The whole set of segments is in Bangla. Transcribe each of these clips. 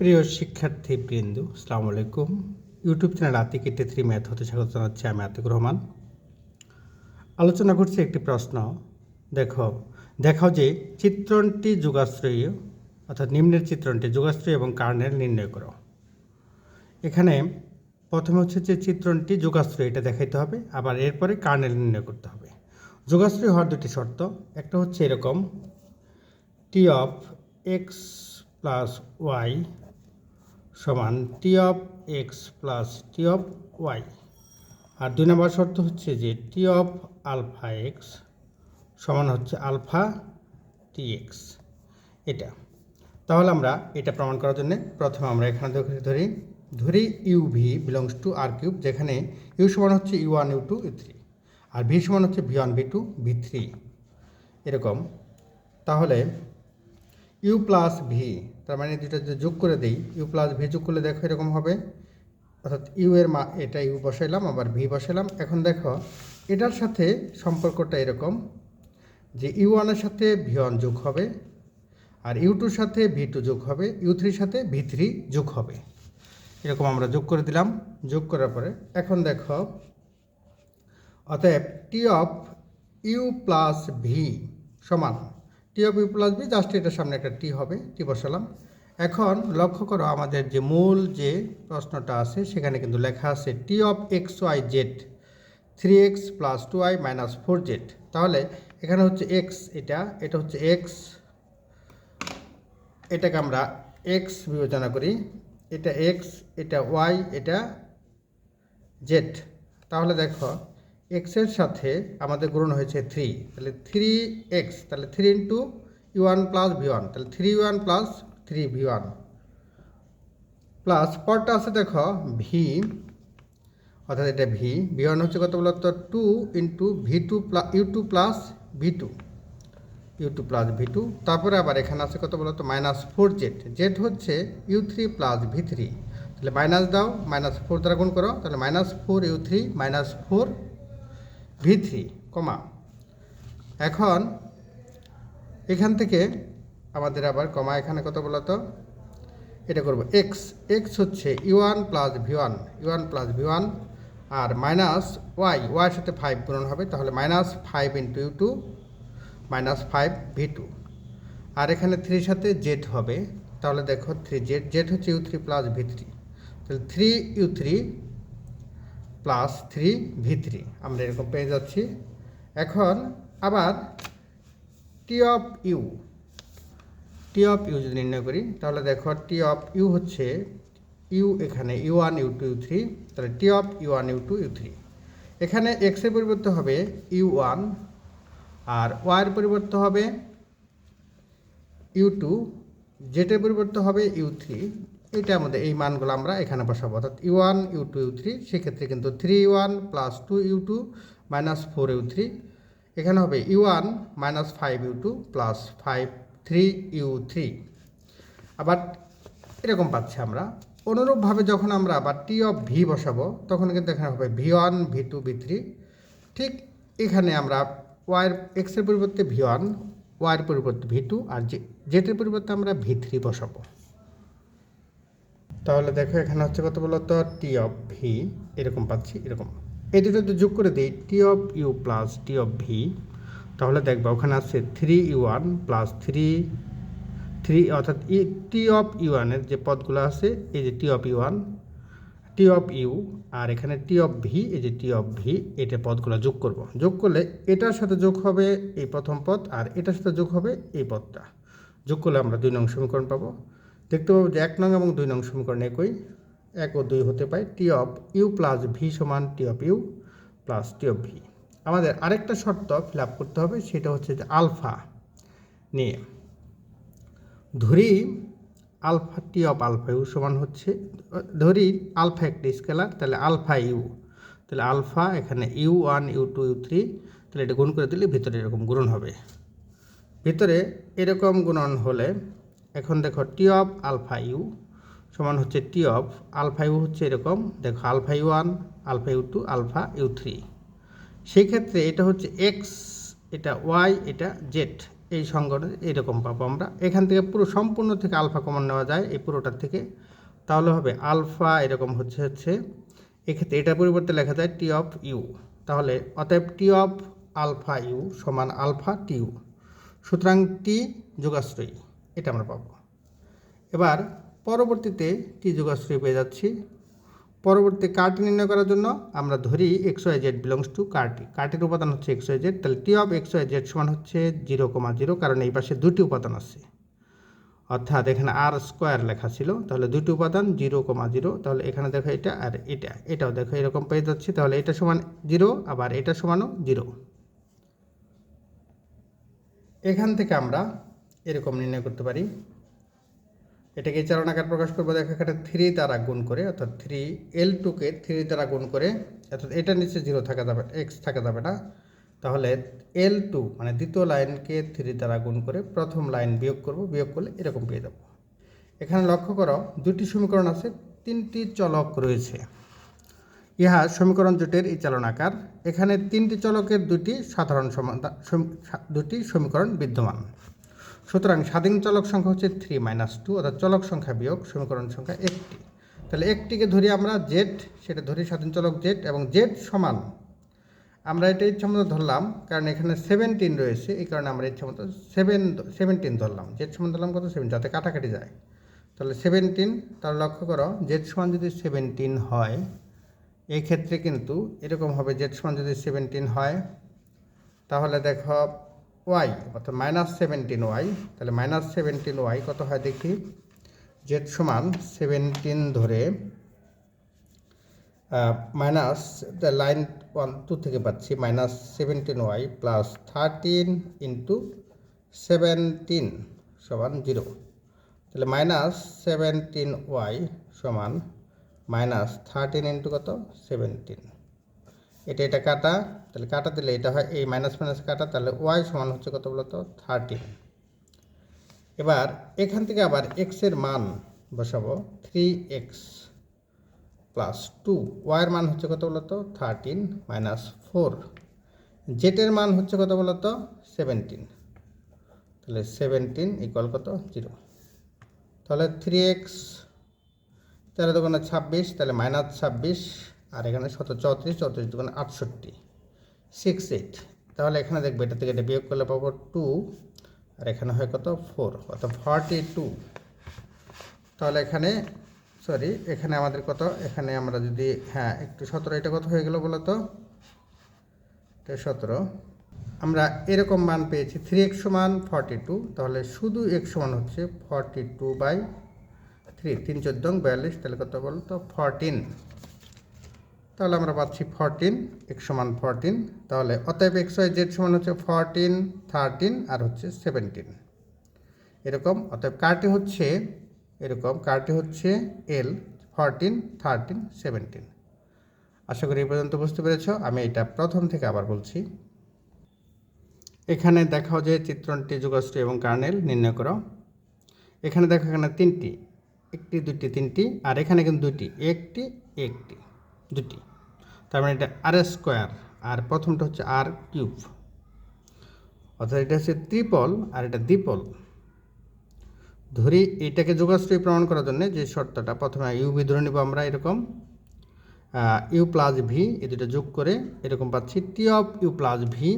প্রিয় শিক্ষার্থী বৃন্দু সালাম আলাইকুম। ইউটিউব চ্যানেল আতিক এটি থ্রি ম্যাথ হতে স্বাগত জানাচ্ছি আমি আতিক রহমান। আলোচনা করছি একটি প্রশ্ন। দেখো দেখাও যে চিত্রণটি যুগাশ্রয়ী, অর্থাৎ নিম্নের চিত্রণটি যুগাশ্রয়ী এবং কার্নেল নির্ণয় করো। এখানে প্রথমে হচ্ছে যে চিত্রণটি যুগাশ্রয়ী, এটা দেখাইতে হবে, আবার এরপরে কার্নেল নির্ণয় করতে হবে। যুগাশ্রয়ী হওয়ার দুটি শর্ত, একটা হচ্ছে এরকম T of X plus Y সমান T of X plus T of Y আর দুই নম্বর শর্ত হচ্ছে যে টি অফ আলফা এক্স সমান হচ্ছে আলফা টি এক্স এটা। তাহলে আমরা এটা প্রমাণ করার জন্য প্রথমে আমরা এখানে ধরে- ধরি U V belongs to R cube যেখানে ইউ সমান হচ্ছে U one U two U three আর ভি সমান হচ্ছে V one V two V three এরকম। তাহলে ইউ প্লাস ভি তার মানে যদি যোগ করে দেই ইউ প্লাস ভি যোগ করলে দেখো এরকম হবে। অর্থাৎ ইউ এর মা, এটা ইউ বসাইলাম, আবার ভি বসাইলাম। এখন দেখো, এটার সাথে সম্পর্কটা এরকম যে ইউ ওয়ানের সাথে ভি ওয়ান যোগ হবে, আর ইউ টুর সাথে ভি টু যোগ হবে ইউ থ্রির সাথে ভি থ্রি যোগ হবে। এরকম আমরা যোগ করে দিলাম। যোগ করার পরে এখন দেখো, অতএব T of U plus V সমান T of U plus V just এটার সামনে একটা টি হবে টি বসালাম। এখন লক্ষ্য করো আমাদের যে মূল যে প্রশ্নটা আছে, সেখানে কিন্তু লেখা আছে T of X Y Z three X plus two Y minus four Z তাহলে এখানে হচ্ছে এক্স এটা এটা হচ্ছে এক্স এটাকে আমরা এক্স বিবেচনা করি। এটা এক্স এটা ওয়াই এটা জেড তাহলে দেখো এক্সের সাথে আমাদের গুণন হয়েছে থ্রি তাহলে থ্রি এক্স তাহলে three into U one plus V one তাহলে three one plus three V one plus পরটা আছে দেখো ভি অর্থাৎ এটা ভি ভি ওয়ান হচ্ছে কত বলতো? Two into V two plus U two plus V two U two plus V two তারপরে আবার এখানে আছে কত বলতো? মাইনাস ফোর জেড জেড হচ্ছে U three plus V three তাহলে মাইনাস দাও মাইনাস ফোর দ্বারা গুণ করো, তাহলে minus four U three minus four V three কমা। এখন এখান থেকে আমাদের আবার কমা এখানে কত বলতো এটা করব এক্স এক্স হচ্ছে U one plus V one U one plus V one আর মাইনাস ওয়াই ওয়াইয়ের সাথে ফাইভ পূরণ হবে, তাহলে minus five into U two minus five V two আর এখানে থ্রির সাথে জেড হবে, তাহলে দেখো থ্রি জেড জেড হচ্ছে U three plus V three তাহলে three U three plus three V three আমরা এরকম পেয়ে যাচ্ছি। এখন আবার T of U T of U যদি নির্ণয় করি, তাহলে দেখো টি অফ ইউ হচ্ছে ইউ এখানে U one U two U three তাহলে T of U one U two U three এখানে এক্সের পরিবর্তে হবে ইউ ওয়ান আর ওয়াইয়ের পরিবর্তে হবে ইউ টু জেটের পরিবর্তে হবে ইউ থ্রি এটা মধ্যে এই মানগুলো আমরা এখানে বসাবো। অর্থাৎ U one U two U three সেক্ষেত্রে কিন্তু three one plus two U two minus four U three এখানে হবে U one minus five U two plus five three U three আবার এরকম পাচ্ছি আমরা। অনুরূপভাবে যখন আমরা আবার টি অফ ভি বসাবো, তখন কিন্তু এখানে হবে V one V two V three ঠিক এখানে আমরা ওয়াইয়ের এক্সের পরিবর্তে ভি ওয়ান ওয়াইয়ের পরিবর্তে ভি টু আর জেটের পরিবর্তে আমরা ভি থ্রি বসাবো। তাহলে দেখো এখানে হচ্ছে কত বলতো? টি অফ ভি এরকম পাচ্ছি, এরকম। এই দুটো যদি যোগ করে দিই T of U plus T of V তাহলে দেখবা ওখানে আছে three U one plus three three অর্থাৎ ই টি অফ ইউ ওয়ানের যে পদগুলো আছে, এই যে T of U one T of U আর এখানে টি অফ ভি এই যে টি অফ ভি এটা পদগুলো যোগ করব। যোগ করলে এটার সাথে যোগ হবে এই প্রথম পদ, আর এটার সাথে যোগ হবে এই পদটা। যোগ করলে আমরা দুই নং সমীকরণ পাবো। দেখতে পাবো যে এক নং এবং দুই নং সমীকরণ একই, এক ও দুই হতে পায় T of U plus V সমান T of U plus T of V আমাদের আরেকটা শর্ত ফিল আপ করতে হবে, সেটা হচ্ছে যে আলফা নিয়ে। ধরি alpha T of alpha U সমান হচ্ছে, ধরি আলফা একটি স্কেলার, তাহলে আলফা ইউ তাহলে আলফা এখানে U one U two U three তাহলে এটা গুণ করে দিলে ভিতরে এরকম গুণন হবে। ভিতরে এরকম গুণন হলে এখন দেখো টি অফ আলফা ইউ সমান হচ্ছে টি অফ আলফা ইউ হচ্ছে এরকম, দেখো alpha U one alpha U two alpha U three সেই ক্ষেত্রে এটা হচ্ছে এক্স এটা ওয়াই এটা জেড এই সংগঠন এরকম পাবো আমরা। এখান থেকে পুরো সম্পূর্ণ থেকে আলফা কমন নেওয়া যায় এই পুরোটার থেকে। তাহলে হবে আলফা এরকম হচ্ছে হচ্ছে, এক্ষেত্রে এটা পরিবর্তে লেখা যায় টি অফ ইউ তাহলে অতএব টি অফ আলফা ইউ সমান আলফা টি ইউ সুতরাং টি যোগাশ্রয়ী। এটা আমরা পাবো। এবার পরবর্তীতে টি যোগাশ্রয়ী পেয়ে যাচ্ছি। পরবর্তী কার্টি নির্ণয় করার জন্য আমরা ধরি X Y Z belongs to CAR-T কার্টির উপাদান হচ্ছে এক্স ওয়াই জেড তাহলে T of X Y Z সমান হচ্ছে জিরো কমা জিরো কারণ এই পাশে দুটি উপাদান আছে। অর্থাৎ এখানে আর স্কোয়ার লেখা ছিল, তাহলে দুটি উপাদান জিরো কমা জিরো তাহলে এখানে দেখো এটা আর এটা, এটাও দেখো এরকম পেয়ে যাচ্ছি, তাহলে এটা সমান জিরো আবার এটা সমানও জিরো এখান থেকে আমরা এরকম নির্ণয় করতে পারি। এটাকে চালনাকার প্রকাশ করব, দেখো এখানে থ্রি দ্বারা গুণ করে, অর্থাৎ থ্রি এল টুকে থ্রি দ্বারা গুণ করে, অর্থাৎ এটা নিচে জিরো থাকা যাবে এক্স থাকা যাবে না। তাহলে এল টু মানে দ্বিতীয় লাইনকে থ্রি দ্বারা গুণ করে প্রথম লাইন বিয়োগ করব, বিয়োগ করলে এরকম পেয়ে যাব। এখানে লক্ষ্য করো, দুটি সমীকরণ আছে, তিনটি চলক রয়েছে। ইহা সমীকরণ জোটের এই চালনাকার এখানে তিনটি চলকের দুটি সাধারণ সমাধান সম- দুটি সমীকরণ বিদ্যমান। সুতরাং স্বাধীন চলক সংখ্যা হচ্ছে থ্রি মাইনাস টু অর্থাৎ চলক সংখ্যা বিয়োগ সমীকরণ সংখ্যা একটি। তাহলে একটিকে ধরি আমরা জেড সেটা ধরি স্বাধীন চলক জেড এবং জেড সমান, আমরা এটা ইচ্ছা মতো ধরলাম, কারণ এখানে সেভেন্টিন রয়েছে, এই কারণে আমরা ইচ্ছামতো সেভেন সেভেন্টিন ধরলাম। জেড সমান ধরলাম কত? সেভেন যাতে কাটাকাটি যায়। তাহলে সেভেন্টিন তার লক্ষ্য করো জেড সমান যদি সেভেন্টিন হয় এই ক্ষেত্রে কিন্তু এরকম হবে জেড সমান যদি সেভেন্টিন হয়, তাহলে দেখো ওয়াই, অর্থাৎ মাইনাস সেভেন্টিন ওয়াই, তাহলে মাইনাস সেভেন্টিন ওয়াই কত হয় দেখি? জেড সমান সেভেন্টিন ধরে মাইনাস লাইন ওয়ান টু থেকে পাচ্ছি minus seventeen Y plus thirteen into seventeen সমান জিরো তাহলে মাইনাস সেভেন্টিন ওয়াই সমান মাইনাস থার্টিন ইন্টু কত? সেভেন্টিন এটা এটা কাটা, তাহলে কাটা দিলে এটা হয় এই মাইনাস মাইনাস কাটা, তাহলে ওয়াই সমান হচ্ছে কত বলতো? থার্টিন এবার এখান থেকে আবার এক্সের মান বসাবো থ্রি এক্স প্লাস টু ওয়াইয়ের মান হচ্ছে কত বলতো? থার্টিন মাইনাস ফোর জেটের মান হচ্ছে কত বলতো? সেভেন্টিন তাহলে সেভেন্টিন ইকুয়াল কত? জিরো তাহলে থ্রি এক্স তেরো দোকানে ছাব্বিশ, তাহলে মাইনাস ছাব্বিশ আর এখানে শত চৌত্রিশ চৌত্রিশ দোকানে আটষট্টি। সিক্স এইট তাহলে এখানে দেখবে এটা থেকে এটা বিয়োগ করলে পাবো টু আর এখানে হয় কত? ফোর অর্থাৎ ফর্টি টু তাহলে এখানে সরি এখানে আমাদের কত? এখানে আমরা যদি হ্যাঁ একটু সতেরো, এটা কত হয়ে গেল বলো তো? সতেরো। আমরা এরকম মান পেয়েছি থ্রি এক্স সমান ফর্টি টু তাহলে শুধু এক্স সমান হচ্ছে ফর্টি টু বাই থ্রি তিন চোদ্দং বিয়াল্লিশ, তাহলে কত বলো তো? ফরটিন তাহলে আমরা পাচ্ছি ফরটিন এক্স সমান ফরটিন তাহলে অতএব এক্স ওয়াই জেড সমান হচ্ছে ফরটিন থার্টিন আর হচ্ছে সেভেন্টিন এরকম, অতএব কারটি হচ্ছে, এরকম কারটি হচ্ছে এল ফরটিন থার্টিন সেভেন্টিন আশা করি এই পর্যন্ত বুঝতে পেরেছ, আমি এটা প্রথম থেকে আবার বলছি। এখানে দেখাও যে চিত্রণটি যুগাশ্রী এবং কার্নেল নির্ণয় করো। এখানে দেখো এখানে তিনটি, একটি দুটি তিনটি, আর এখানে কিন্তু দুটি একটি একটি দুটি তার মানে এটা আর স্কোয়ার আর প্রথমটা হচ্ছে আর কিউব অর্থাৎ এটা হচ্ছে ত্রিপল, আর এটা দ্বিপল। ধরি এটাকে যোগাশ্রয় প্রমাণ করার জন্য যে শর্তটা, প্রথমে ইউ ইউভি ধরে নিব আমরা এরকম। ইউ প্লাস ভি এই দুটো যোগ করে এরকম পাচ্ছি T of U plus V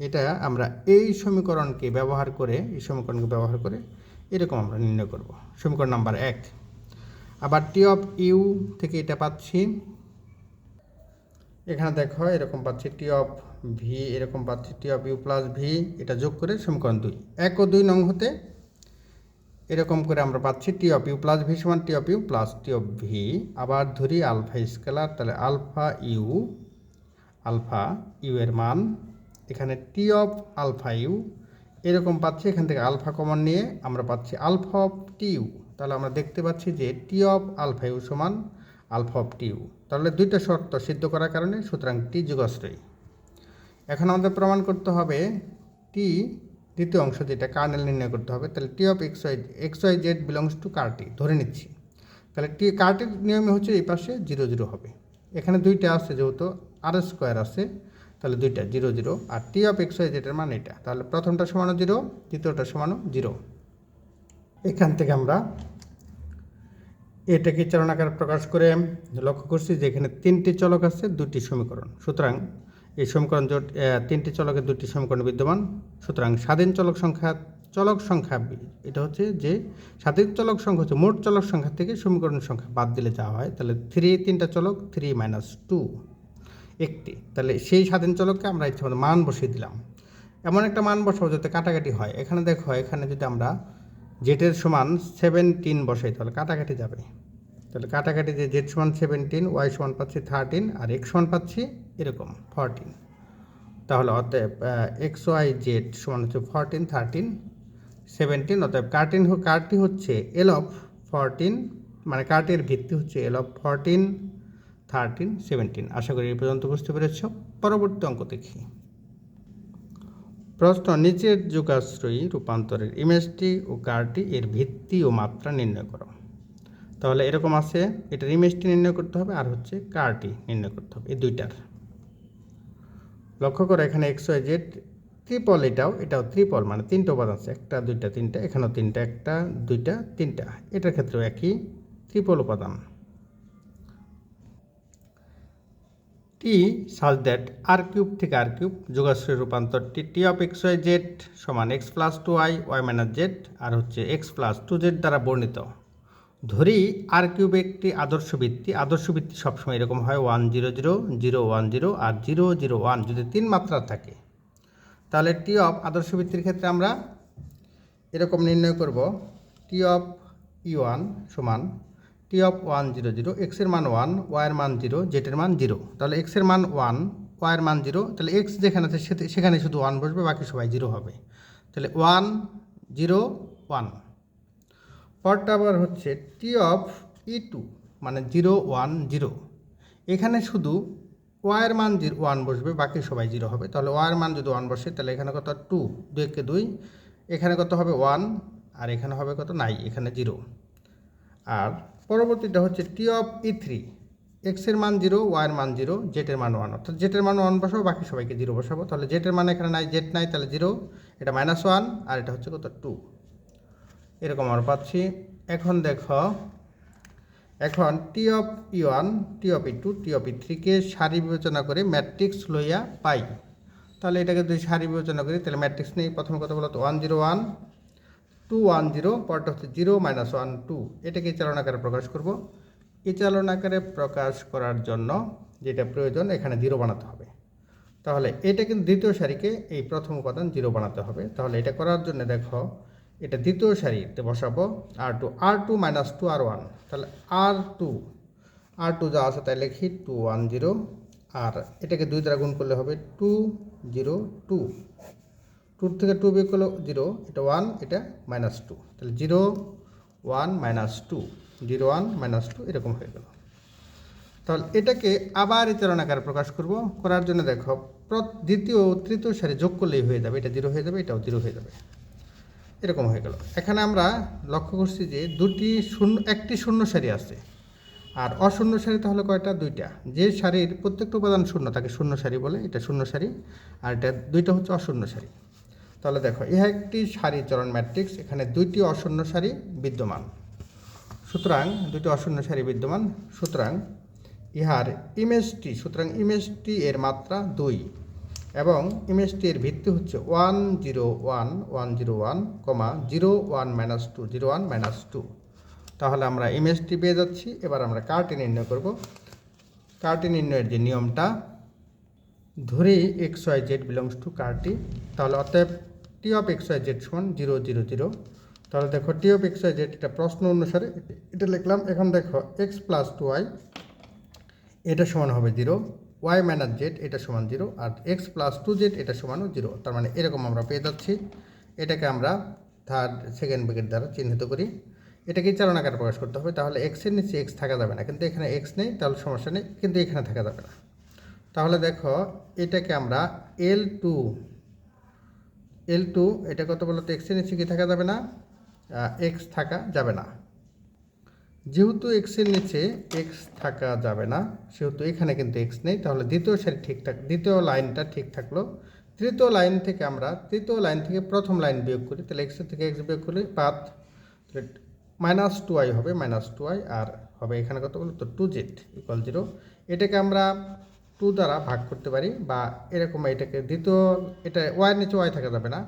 এটা আমরা এই সমীকরণকে ব্যবহার করে, এই সমীকরণকে ব্যবহার করে এরকম আমরা নির্ণয় করব। সমীকরণ নাম্বার এক। আবার টি অফ ইউ থেকে এটা পাচ্ছি এখানে দেখো, এরকম পাচ্ছি টি অফ ভি এরকম পাচ্ছি T of U plus V এটা যোগ করে সমীকরণ দুই। এক ও দুই নং হতে এরকম করে আমরা পাচ্ছি T of U plus V সমান T of U plus T of V আবার ধরি আলফা স্কেলার তাহলে আলফা ইউ আলফা ইউ এর মান, এখানে টি অফ আলফা ইউ এরকম পাচ্ছি এখান থেকে আলফা কমন নিয়ে আমরা পাচ্ছি আলফা অফ টি ইউ তাহলে আমরা দেখতে পাচ্ছি যে টি অফ আলফা ইউ সমান আলফা অফ টি ইউ তাহলে দুইটা শর্ত সিদ্ধ করার কারণে সুতরাং টি যুগাশ্রয়ী এখন আমাদের প্রমাণ করতে হবে টি দ্বিতীয় অংশ যেটা কার্নেল নির্ণয় করতে হবে, তাহলে T of X Y X Y Z belongs to CAR-T ধরে নিচ্ছি। তাহলে টি কার্টির নিয়মে হচ্ছে এই পাশে জিরো জিরো হবে। এখানে দুইটা আছে যেহেতু আর স্কোয়ার আছে, তাহলে দুইটা জিরো জিরো। আর টি অফ এক্স ওয়াই জেডের মান এটা। তাহলে প্রথমটা সমানো জিরো, দ্বিতীয়টা সমানো জিরো। এখান থেকে আমরা এটাকে চালনাকার প্রকাশ করে লক্ষ্য করছি যে এখানে তিনটি চলক আছে, দুটি সমীকরণ। সুতরাং এই সমীকরণ জোট তিনটি চলকে দুটি সমীকরণ বিদ্যমান। সুতরাং স্বাধীন চলক সংখ্যা চলক সংখ্যা এটা হচ্ছে যে স্বাধীন চলক সংখ্যা হচ্ছে মোট চলক সংখ্যা থেকে সমীকরণ সংখ্যা বাদ দিলে যা হয়, তাহলে থ্রি তিনটা চলক থ্রি মাইনাস টু একটি, তাহলে সেই স্বাধীন চলককে আমরা ইচ্ছে মতো মান বসিয়ে দিলাম। এমন একটা মান বসাবো যাতে কাটাকাটি হয়। এখানে দেখো, এখানে যদি আমরা জেটের সমান সেভেন্টিন বসাই, তাহলে কাটাকাটি যাবে। তাহলে কাটাকাটি যে জেড সমান সেভেন্টিন ওয়াই সমান পাচ্ছি থার্টিন আর এক্স সমান পাচ্ছি এরকম ফরটিন তাহলে অতএব এক্স, ওয়াই, জেড সমান হচ্ছে ফরটিন থার্টিন সেভেন্টিন অতএব কার্টিন কার্টি হচ্ছে এল অফ ফরটিন মানে কার্টের ভিত্তি হচ্ছে L of fourteen thirteen seventeen আশা করি এই পর্যন্ত বুঝতে পেরেছ। পরবর্তী অঙ্ক দেখি। প্রশ্ন, নিচের যুগাশ্রয়ী রূপান্তরের ইমেজটি ও কারটি এর ভিত্তি ও মাত্রা নির্ণয় করো। তাহলে এরকম আছে, এটার ইমেজটি নির্ণয় করতে হবে আর হচ্ছে কারটি নির্ণয় করতে হবে, এই দুইটার। লক্ষ্য করো, এখানে এক্স ওয়াই জেড ত্রিপল এটাও এটাও ত্রিপল মানে তিনটা উপাদান আছে, একটা, দুইটা, তিনটা, এখানেও তিনটা, একটা, দুইটা, তিনটা। এটার ক্ষেত্রেও একই ত্রিপল উপাদান। টি সাজ দ্যাট আর কিউব থেকে আর কিউব যোগাশ্রয় রূপান্তরটি T of X Y Z সমান X plus two Y Y minus Z আর হচ্ছে এক্স প্লাস টু জেড দ্বারা বর্ণিত। ধরি আর কিউব একটি আদর্শ ভিত্তি আদর্শ ভিত্তি সবসময় এরকম হয় one zero zero zero one zero আর জিরো জিরো ওয়ান যদি তিন মাত্রা থাকে। তাহলে টি অফ আদর্শ ভিত্তির ক্ষেত্রে আমরা এরকম নির্ণয় করব। টি অফ ই ওয়ান সমান T of one zero zero এক্সের মান ওয়ান ওয়াইয়ের মান জিরো জেটের মান জিরো। তাহলে এক্সের মান ওয়ান ওয়াইয়ের মান জিরো, তাহলে এক্স যেখানে আছে সেখানে শুধু ওয়ান বসবে, বাকি সবাই জিরো হবে। তাহলে ওয়ান, জিরো, ওয়ান। পরটা আবার হচ্ছে টি অফ ই টু মানে জিরো, ওয়ান, জিরো। এখানে শুধু ওয়াইয়ের মান জিরো, ওয়ান বসবে, বাকি সবাই জিরো হবে। তাহলে ওয়াইয়ের মান যদি ওয়ান বসে, তাহলে এখানে কত? টু দুইকে দুই। এখানে কত হবে? ওয়ান। আর এখানে হবে কত? নাই, এখানে জিরো। আর পরবর্তীটা হচ্ছে টি অফ ই থ্রি এক্সের মান জিরো ওয়াইয়ের মান জিরো জেটের মান ওয়ান অর্থাৎ জেটের মান ওয়ান বসাবো, বাকি সবাইকে জিরো বসাবো। তাহলে জেটের মান এখানে নাই জেট নাই, তাহলে জিরো এটা মাইনাস ওয়ান আর এটা হচ্ছে কত? টু এরকম আমরা পাচ্ছি। এখন দেখো, এখন T of E one T of E two T of E থ্রিকে সারি বিবেচনা করে ম্যাট্রিক্স লইয়া পাই। তাহলে এটাকে যদি সারি বিবেচনা করি, তাহলে ম্যাট্রিক্স নেই। প্রথম কথা বলতো? One zero one two one zero পরটা হচ্ছে জিরো মাইনাস ওয়ান টু এটাকে চালন আকারে প্রকাশ করব। এই চালনাকারে প্রকাশ করার জন্য যেটা প্রয়োজন, এখানে জিরো বানাতে হবে। তাহলে এটা কিন্তু দ্বিতীয় সারিকে এই প্রথম উপাদান জিরো বানাতে হবে। তাহলে এটা করার জন্য দেখো, এটা দ্বিতীয় সারিতে বসাবো R two R two minus two R one তাহলে আর টু আর টু যা আছে তাই লিখি টু ওয়ান জিরো আর এটাকে দুই দ্বারা গুণ করলে হবে টু জিরো টু টুর থেকে টু বিয়োগ করল জিরো এটা ওয়ান এটা মাইনাস টু তাহলে zero one minus two zero one minus two এরকম হয়ে গেল। তাহলে এটাকে আবার এই চালনাকারে প্রকাশ করব। করার জন্য দেখো দ্বিতীয় তৃতীয় সারি যোগ করলেই হয়ে যাবে। এটা জিরো হয়ে যাবে, এটাও জিরো হয়ে যাবে। এরকম হয়ে গেল। এখানে আমরা লক্ষ্য করছি যে দুটি শূন্য, একটি শূন্য সারি আছে। আর অশূন্য সারি তাহলে কয়টা? দুইটা। যে সারির প্রত্যেকটা উপাদান শূন্য, তাকে শূন্য সারি বলে। এটা শূন্য সারি, আর এটা দুইটা হচ্ছে অশূন্য সারি। তাহলে দেখো, ইহা একটি সারি চরণ ম্যাট্রিক্স এখানে দুইটি অশূন্য সারি বিদ্যমান। সুতরাং দুটি অশূন্য সারি বিদ্যমান, সুতরাং ইহার ইমেজটি সুতরাং ইমেজটি এর মাত্রা দুই, এবং ইমেজটি এর ভিত্তি হচ্ছে one zero one one zero one কমা zero one minus two zero one minus two তাহলে আমরা ইমেজটি পেয়ে যাচ্ছি, এবার আমরা কার্টি নির্ণয় করব। কার্টি নির্ণয়ের যে নিয়মটা ধরি X Y Z belongs to CAR-T তাহলে অতএব T of X Y Z সমান জিরো জিরো জিরো তাহলে দেখো T of X Y Z এটা প্রশ্ন অনুসারে এটা লিখলাম। এখন দেখো এক্স প্লাস টু ওয়াই এটা সমান হবে জিরো ওয়াই মাইনাস জেড এটা সমান জিরো আর এক্স প্লাস টু জেড এটা সমানও জিরো তার মানে এরকম আমরা পেয়ে যাচ্ছি। এটাকে আমরা থার্ড সেকেন্ড ব্রেকেট দ্বারা চিহ্নিত করি। এটাকে চালনাকারে প্রকাশ করতে হবে। তাহলে এক্সের নিচে এক্স থাকা যাবে না। কিন্তু এখানে এক্স নেই, তাহলে সমস্যা নেই। কিন্তু এখানে থাকা যাবে না। তাহলে দেখো এটাকে আমরা এল টু এল টু এটা কত বলতো এক্সের নিচে কি থাকা যাবে না? এক্স থাকা যাবে না। যেহেতু এক্সের নিচে এক্স থাকা যাবে না, সেহেতু এখানে কিন্তু এক্স নেই, তাহলে দ্বিতীয় সারি ঠিকঠাক দ্বিতীয় লাইনটা ঠিক থাকল। তৃতীয় লাইন থেকে আমরা, তৃতীয় লাইন থেকে প্রথম লাইন বিয়োগ করি, তাহলে এক্সের থেকে এক্স বিয়োগ করলে পাত মাইনাস টু আই হবে মাইনাস টু আই আর হবে এখানে কত বলো? তো টু জেড ইকুয়াল জিরো এটাকে আমরা টু দ্বারা ভাগ করতে পারি বা এরকম এটাকে দ্বিতীয়, এটা ওয়াইয়ের নিচে ওয়াই থাকা যাবে না।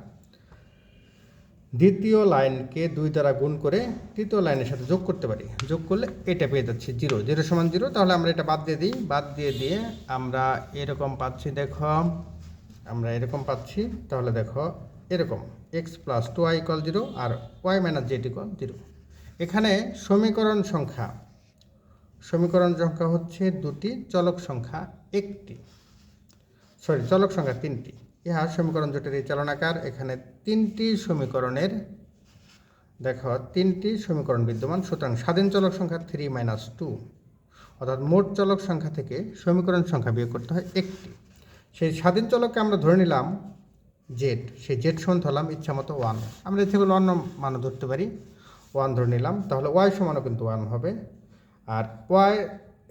দ্বিতীয় লাইনকে দুই দ্বারা গুণ করে তৃতীয় লাইনের সাথে যোগ করতে পারি। যোগ করলে এটা পেয়ে যাচ্ছি জিরো জিরো সমান জিরো। তাহলে আমরা এটা বাদ দিয়ে দিই। বাদ দিয়ে দিয়ে আমরা এরকম পাচ্ছি, দেখো, আমরা এরকম পাচ্ছি। তাহলে দেখো, এরকম X plus two Y equal zero আর Y minus Z equal zero এখানে সমীকরণ সংখ্যা সমীকরণ সংখ্যা হচ্ছে দুটি, চলক সংখ্যা একটি। সরি চলক সংখ্যা তিনটি। ইহা সমীকরণ জোটের এই চালনাকার, এখানে তিনটি সমীকরণের, দেখো, তিনটি সমীকরণ বিদ্যমান, সুতরাং স্বাধীন চলক সংখ্যা থ্রি মাইনাস টু অর্থাৎ মোট চলক সংখ্যা থেকে সমীকরণ সংখ্যা বিয়োগ করতে হয় একটি। সেই স্বাধীন চলককে আমরা ধরে নিলাম জেড সেই জেড সমান ধরলাম ইচ্ছা মতো ওয়ান আমরা ইচ্ছে করলে অন্য মানও ধরতে পারি ওয়ান ধরে নিলাম, তাহলে ওয়াই সমানও কিন্তু ওয়ান হবে। আর ওয়াই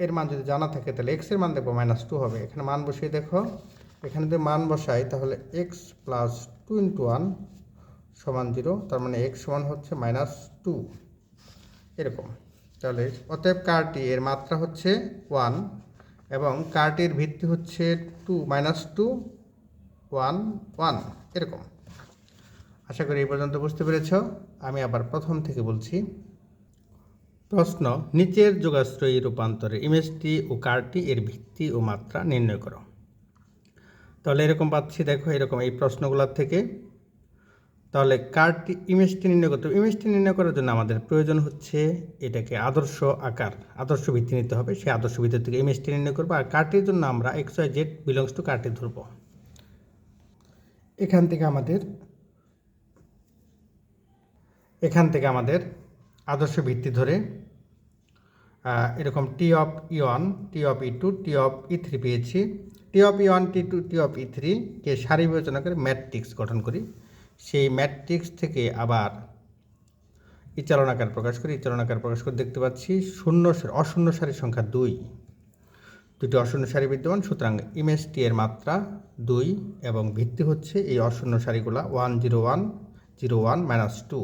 এর মান যদি জানা থাকে, তাহলে এক্সের মান দেখব মাইনাস টু হবে। এখানে মান বসিয়ে দেখো। এখানে যদি মান বসাই, তাহলে X plus two into one সমান জিরো তার মানে এক্স সমান হচ্ছে মাইনাস টু এরকম। তাহলে অতএব কারটি এর মাত্রা হচ্ছে ওয়ান এবং কারটির ভিত্তি হচ্ছে two minus two one one এরকম। আশা করি এই পর্যন্ত বুঝতে পেরেছ। আমি আবার প্রথম থেকে বলছি। প্রশ্ন, নিচের যোগাশ্রয়ী রূপান্তরে ইমেজটি ও কারটি এর ভিত্তি ও মাত্রা নির্ণয় করো। তাহলে এরকম পাচ্ছি, দেখো এরকম এই প্রশ্নগুলোর থেকে। তাহলে কারটি ইমেজটি নির্ণয় করতে হবে। ইমেজটি নির্ণয় করার জন্য আমাদের প্রয়োজন হচ্ছে এটাকে আদর্শ আকার, আদর্শ ভিত্তি নিতে হবে। সেই আদর্শ ভিত্তি থেকে ইমেজটি নির্ণয় করব। আর কারটির জন্য আমরা X Y Z belongs to ker T ধরবো। এখান থেকে আমাদের, এখান থেকে আমাদের আদর্শ ভিত্তি ধরে এরকম T of E one T of E two T of E three পেয়েছি। T of E one T two T of E থ্রিকে সারি বিবেচনা করে ম্যাট্রিক্স গঠন করি। সেই ম্যাট্রিক্স থেকে আবার ইচালনাকার প্রকাশ করি। ইচালনাকার প্রকাশ করে দেখতে পাচ্ছি শূন্য অশূন্য সারির সংখ্যা দুই। দুটি অশূন্য সারি বিদ্যমান, সুতরাং ইমেজ টি এর মাত্রা দুই এবং ভিত্তি হচ্ছে এই অশূন্য সারিগুলা one zero one zero one minus two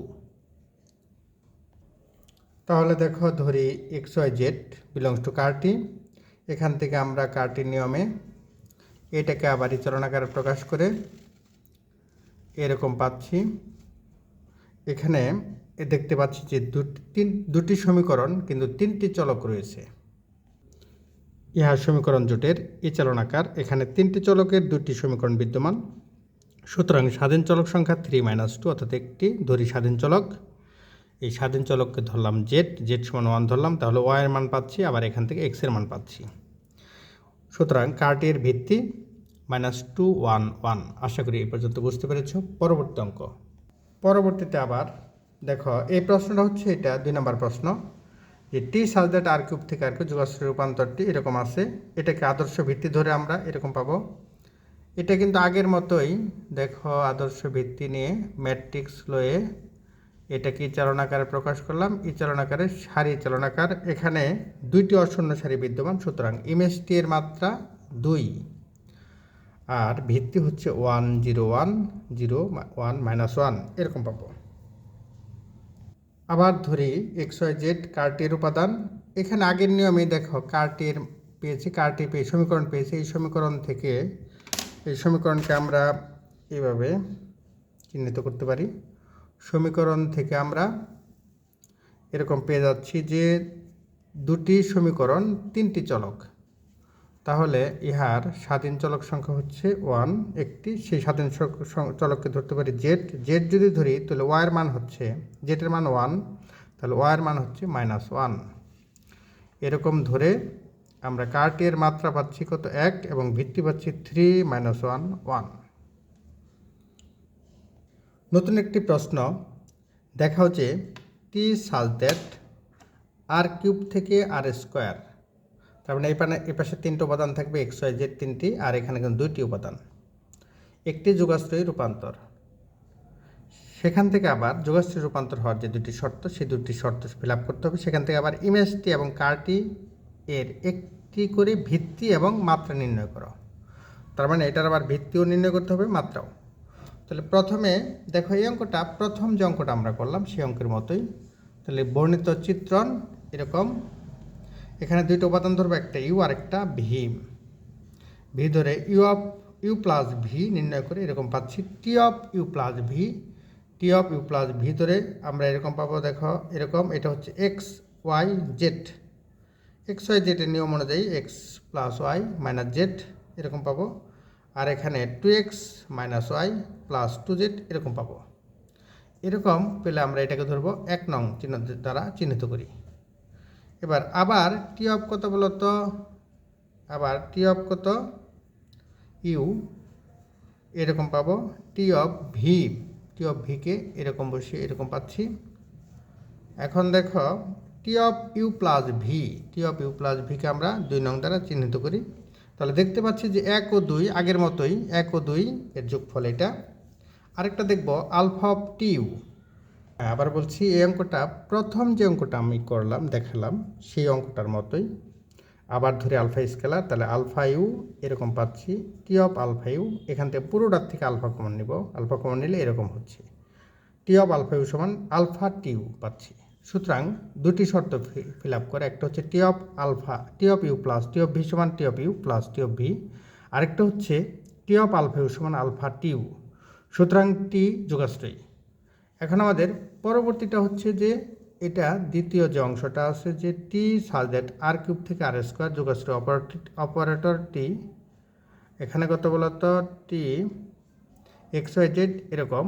তাহলে দেখো ধরি X Y Z belongs to ker T. এখান থেকে আমরা কারটির নিয়মে এটাকে আবার ইচরণাকারে প্রকাশ করে এরকম পাচ্ছি। এখানে এ দেখতে পাচ্ছি যে দুটি, তিন, দুটি সমীকরণ কিন্তু তিনটি চলক রয়েছে। ইহা সমীকরণ জোটের এ চালনাকার এখানে তিনটি চলকের দুটি সমীকরণ বিদ্যমান। সুতরাং স্বাধীন চলক সংখ্যা থ্রি মাইনাস টু অর্থাৎ একটি, ধরি স্বাধীন চলক। এই স্বাধীন চলককে ধরলাম জেড জেড সমান ওয়ান ধরলাম, তাহলে ওয়াইয়ের মান পাচ্ছি, আবার এখান থেকে এক্সের মান পাচ্ছি। সুতরাং কার্টের ভিত্তি মাইনাস টু ওয়ান ওয়ান আশা করি এই পর্যন্ত বুঝতে পেরেছ। পরবর্তী অঙ্ক। পরবর্তীতে আবার দেখো, এই প্রশ্নটা হচ্ছে এটা, দুই নম্বর প্রশ্ন, যে টি সাজ দ্যাট আর কিউব থেকে আর কিউব যুগাশ্রী রূপান্তরটি এরকম আছে, এটাকে আদর্শ ভিত্তি ধরে আমরা এরকম পাবো। এটা কিন্তু আগের মতোই, দেখো, আদর্শ ভিত্তি নিয়ে ম্যাট্রিক্স লয়ে এটাকে চালনাকারে প্রকাশ করলাম? এই চালনাকারে সারি চালনাকার এখানে দুইটি অশূন্য সারি বিদ্যমান, সুতরাং ইমেজটি এর মাত্রা দুই। আর ভিত্তি হচ্ছে one zero one zero one minus one. এরকম পাবো। আবার ধরি এক্স, ওয়াই, জেড, কার্টির উপাদান। এখানে আগের নিয়মে দেখো, কার্টির পেয়েছি, কার্টি পেয়ে, সমীকরণ পেয়েছি। এই সমীকরণ থেকে, এই সমীকরণকে আমরা এইভাবে চিহ্নিত করতে পারি। সমীকরণ থেকে আমরা এরকম পেয়ে যাচ্ছি যে দুটি সমীকরণ তিনটি চলক। তাহলে ইহার স্বাধীন চলক সংখ্যা হচ্ছে ওয়ান, একটি সেই স্বাধীন চলককে ধরতে পারি জেড। জেড যদি ধরি, তাহলে ওয়াইয়ের মান হচ্ছে জেটের মান ওয়ান, তাহলে ওয়াইয়ের মান হচ্ছে মাইনাস ওয়ান। এরকম ধরে আমরা কার্টের মাত্রা পাচ্ছি কত? এক এবং ভিত্তি পাচ্ছি থ্রি মাইনাস ওয়ান ওয়ান। নতুন একটি প্রশ্ন। দেখাও যে টি সাজ দ্যাট আর কিউব থেকে আর স্কোয়ার। তার মানে এই পানে এ পাশে তিনটে উপাদান থাকবে এক্স ওয়াই জেড তিনটি, আর এখানে কিন্তু দুইটি উপাদান। একটি যুগাশ্রয়ী রূপান্তর। সেখান থেকে আবার যোগাশ্রী রূপান্তর হওয়ার যে দুটি শর্ত, সেই দুটি শর্ত ফিল আপ করতে হবে। সেখান থেকে আবার ইমেজটি এবং কারটি এর একটি করে ভিত্তি এবং মাত্রা নির্ণয় করো। তার মানে এটার আবার ভিত্তিও নির্ণয় করতে হবে, মাত্রাও। তাহলে প্রথমে দেখো এই অঙ্কটা, প্রথম যে অঙ্কটা আমরা করলাম সেই অঙ্কের মতোই। তাহলে বর্ণিত চিত্রণ এরকম। এখানে দুইটা উপাদান ধরবো, একটা ইউ আর একটা ভি ভি ধরে U of, U plus V নির্ণয় করে এরকম পাচ্ছি। T of, U plus V. T of, U plus V ধরে আমরা এরকম পাবো, দেখো এরকম, এটা হচ্ছে X, Y, Z. X, Y, জেডের নিয়ম অনুযায়ী X plus Y minus Z এরকম পাবো। আর এখানে two X minus Y plus two Z এরকম পাবো। এরকম পেলে আমরা এটাকে ধরবো এক নং চিহ্ন দ্বারা চিহ্নিত করি। এবার আবার টি অফ কত বলতো আবার টি অফ কত? ইউ এরকম পাবো। T of V T of V K এরকম বসিয়ে এরকম পাচ্ছি। এখন দেখো T of U plus V T of U plus V K আমরা দুই নং দ্বারা চিহ্নিত করি। তাহলে দেখতে পাচ্ছি যে এক ও দুই, আগের মতোই, এক ও দুই, এর যোগফল এটা। আরেকটা দেখব, আলফা অফ টি ইউ। আবার বলছি, এই অঙ্কটা, প্রথম যে অঙ্কটা আমি করলাম, দেখালাম, সেই অঙ্কটার মতোই। আবার ধরে আলফা স্কেলার, তাহলে আলফা ইউ, এরকম পাচ্ছি, টি অফ আলফা ইউ, এখান থেকে পুরোটার থেকে আলফা কমন নিব। আলফা কমন নিলে এরকম হচ্ছে। টি অফ আলফা ইউ সমান আলফা টি ইউ পাচ্ছি। সুতরাং দুটি শর্ত ফিল আপ করে, একটা হচ্ছে T of alpha T of U plus T of V সমান T of U plus T of V আরেকটা হচ্ছে টি অফ আলফা ইউ সমান আলফা টি ইউ সুতরাং টি যোগাশ্রয়ী। এখন আমাদের পরবর্তীটা হচ্ছে যে এটা দ্বিতীয় যে অংশটা আছে যে টি সাজ দ্যাট আর কিউব থেকে আর স্কোয়ার যোগাশ্রয় অপারেটর টি এখানে কত বলতো? টি এক্স ওয়াই জেড এরকম।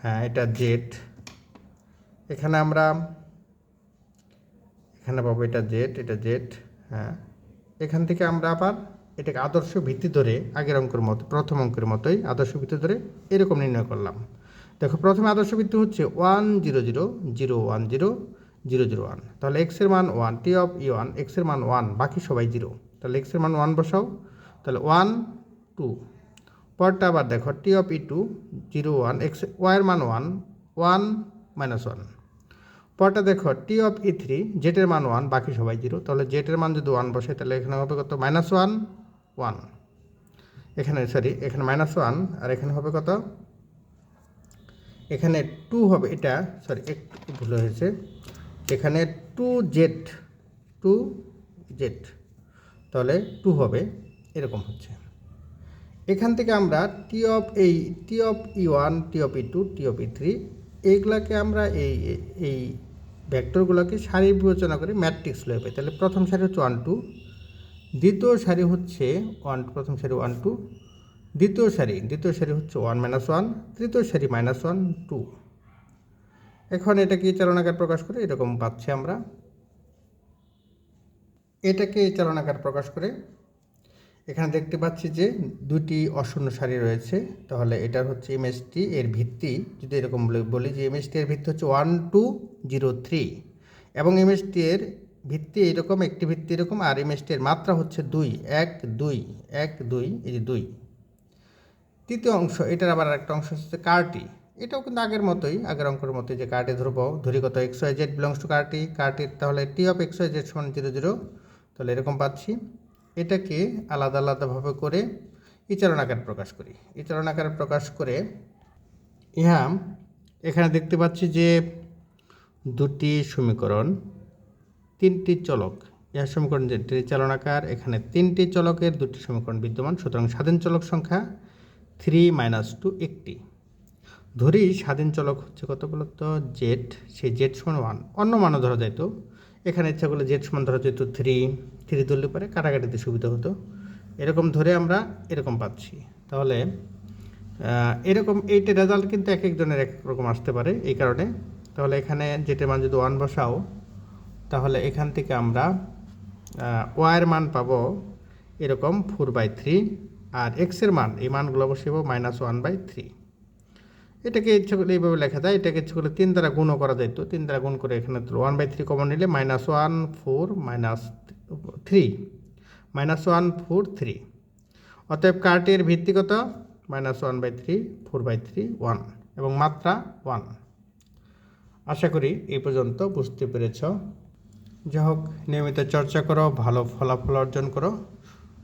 হ্যাঁ এটা জেড এখানে আমরা, এখানে পাবো এটা জেড এটা জেড হ্যাঁ। এখান থেকে আমরা আবার এটাকে আদর্শ ভিত্তি ধরে আগের অঙ্কের মতো, প্রথম অঙ্কের মতোই আদর্শ ভিত্তি ধরে এরকম নির্ণয় করলাম। দেখো, প্রথমে আদর্শ ভিত্তি হচ্ছে one zero zero zero one zero zero zero one তাহলে এক্সের মান one T of E one এক্সের মান ওয়ান বাকি সবাই জিরো তাহলে এক্সের মান ওয়ান বসাও। তাহলে ওয়ান টু পরটা আবার দেখো T of E two zero one X ওয়াইয়ের মান ওয়ান ওয়ান মাইনাস ওয়ান পরটা দেখো টি অফ ই থ্রি জেটের মান ওয়ান বাকি সবাই জিরো তাহলে জেটের মান যদি ওয়ান বসে তাহলে এখানে হবে কত? মাইনাস ওয়ান ওয়ান এখানে সরি এখানে মাইনাস ওয়ান আর এখানে হবে কত? এখানে টু হবে, এটা সরি একটু ভুল হয়েছে। এখানে টু জেড টু জেড তাহলে টু হবে, এরকম হচ্ছে। এখান থেকে আমরা টি অফ এই T of E one T of E two T of E three এইগুলাকে আমরা এই এই ভেক্টরগুলোকে সারি বিবেচনা করে ম্যাট্রিক্স লয়ে পাই। তাহলে প্রথম সারি হচ্ছে ওয়ান টু দ্বিতীয় সারি হচ্ছে ওয়ান প্রথম সারি ওয়ান টু দ্বিতীয় সারি দ্বিতীয় সারি হচ্ছে ওয়ান মাইনাস ওয়ান তৃতীয় সারি মাইনাস ওয়ান টু এখন এটাকে চালনাকার প্রকাশ করে? এরকম পাচ্ছি আমরা। এটাকে চালনাকার প্রকাশ করে এখানে দেখতে পাচ্ছি যে দুটি অশূন্য সারি রয়েছে। তাহলে এটার হচ্ছে এমএসটি এর ভিত্তি। যদি এরকম বলি যে এমএসটি এর ভিত্তি হচ্ছে ওয়ান টু জিরো থ্রি এবং এমএসটি এর ভিত্তি এরকম, একটি ভিত্তি এরকম, আর এমএসটি এর মাত্রা হচ্ছে দুই, এক দুই এক, দুই, এই যে দুই। তৃতীয় অংশ, এটার আবার একটা অংশ হচ্ছে কার্টি এটাও কিন্তু আগের মতোই, আগের অঙ্কের মতোই যে কার্টি ধরবো ধরি কত X Y Z belongs to ker T কার্টির তাহলে T of X Y Z সমান জিরো জিরো তাহলে এরকম পাচ্ছি। এটাকে আলাদা আলাদাভাবে করে ইচারণ আকারে প্রকাশ করি। ইচারণ আকারে প্রকাশ করে ইহা এখানে দেখতে পাচ্ছি যে দুটি সমীকরণ, তিনটি চলক। ইহা সমীকরণ যে চালনাকার, এখানে তিনটি চলকের দুটি সমীকরণ বিদ্যমান, সুতরাং স্বাধীন চলক সংখ্যা থ্রি মাইনাস টু একটি। ধরি স্বাধীন চলক হচ্ছে কত বলতো? জেড সেই জেড সমান ওয়ান অন্য মানও ধরা যেত এখানে ইচ্ছা করলে জেড সমান ধরা যেত থ্রি থ্রি ধরলে পরে কাটাকাটিতে সুবিধা হতো। এরকম ধরে আমরা এরকম পাচ্ছি। তাহলে এরকম এইটা রেজাল্ট কিন্তু এক একজনের এক রকম আসতে পারে এই কারণে। তাহলে এখানে যেটা মান যদি ওয়ান বসাও, তাহলে এখান থেকে আমরা ওয়াইয়ের মান পাবো এরকম ফোর বাই থ্রি আর এক্সের মান, এই মানগুলো বসেব মাইনাস ওয়ান বাই থ্রি এটাকে ইচ্ছে করলে এইভাবে লেখা যায়। এটাকে ইচ্ছে করলে তিন দ্বারা গুণও করা যেত তিন দ্বারা গুণ করে এখানে ওয়ান বাই থ্রি কমন নিলে minus one four minus three minus one four three অতএব কার্টের ভিত্তিগত minus one by three four by three one এবং মাত্রা ওয়ান আশা করি এই পর্যন্ত বুঝতে পেরেছ। যাই হোক, নিয়মিত চর্চা করো, ভালো ফলাফল অর্জন করো।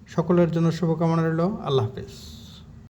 সকলের জন্য শুভকামনা রইল। আল্লাহ হাফেজ।